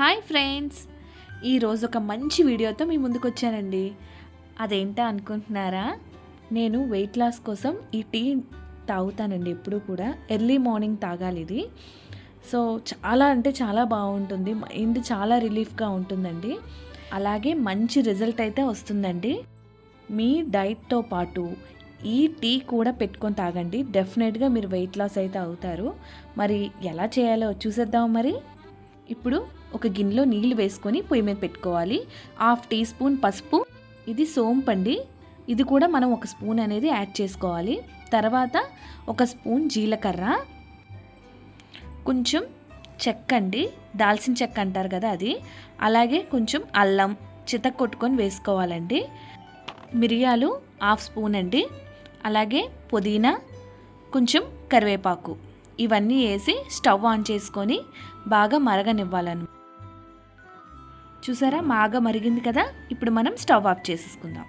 Hi friends. ఈరోజు ఒక మంచి వీడియోతో మీ ముందుకు వచ్చానండి అదేంటా అనుకుంటున్నారా? నేను వెయిట్ లాస్ కోసం ఈ టీ తాగుతానండి ఎప్పుడు కూడా. ఎర్లీ మార్నింగ్ తాగాలి ఇది. సో చాలా అంటే చాలా బాగుంటుంది. మైండ్ చాలా రిలీఫ్గా ఉంటుందండి. అలాగే మంచి రిజల్ట్ అయితే వస్తుందండి. మీ డైట్తో పాటు ఈ టీ కూడా పెట్టుకొని తాగండి. డెఫినెట్గా మీరు వెయిట్ లాస్ అయితే అవుతారు. మరి ఎలా చేయాలో చూసేద్దాం మరి. ఇప్పుడు ఒక గిన్నెలో నీళ్ళు వేసుకొని పొయ్యి మీద పెట్టుకోవాలి. హాఫ్ టీ స్పూన్ పసుపు ఇది సోంపండి ఇది కూడా మనం ఒక స్పూన్ అనేది యాడ్ చేసుకోవాలి. తర్వాత ఒక స్పూన్ జీలకర్ర కొంచెం చెక్క అండి. దాల్చిన చెక్క అంటారు కదా అది. అలాగే కొంచెం అల్లం చితక్ కొట్టుకొని వేసుకోవాలండి. మిరియాలు హాఫ్ స్పూన్ అండి. అలాగే పుదీనా కొంచెం కరివేపాకు. ఇవన్నీ వేసి స్టవ్ ఆన్ చేసుకొని బాగా మరగనివ్వాలను చూసారా? బాగా మరిగింది కదా? ఇప్పుడు మనం స్టవ్ ఆఫ్ చేసేసుకుందాం.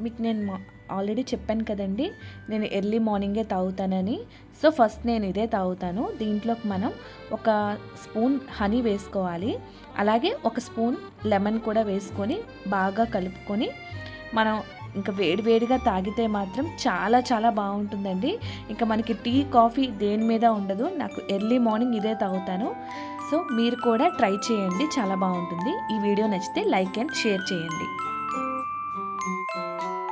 మీకు నేను ఆల్రెడీ చెప్పాను కదండి నేను ఎర్లీ మార్నింగే తాగుతానని. సో ఫస్ట్ నేను ఇదే తాగుతాను. దీంట్లోకి మనం ఒక స్పూన్ హనీ వేసుకోవాలి. అలాగే ఒక స్పూన్ లెమన్ కూడా వేసుకొని బాగా కలుపుకొని మనం ఇంకా వేడివేడిగా తాగితే మాత్రం చాలా చాలా బాగుంటుందండి. ఇంకా మనకి టీ కాఫీ దేని మీద ఉండదు. నాకు ఎర్లీ మార్నింగ్ ఇదే తాగుతాను. సో మీరు కూడా ట్రై చేయండి. చాలా బాగుంటుంది. ఈ వీడియో నచ్చితే లైక్ అండ్ షేర్ చేయండి.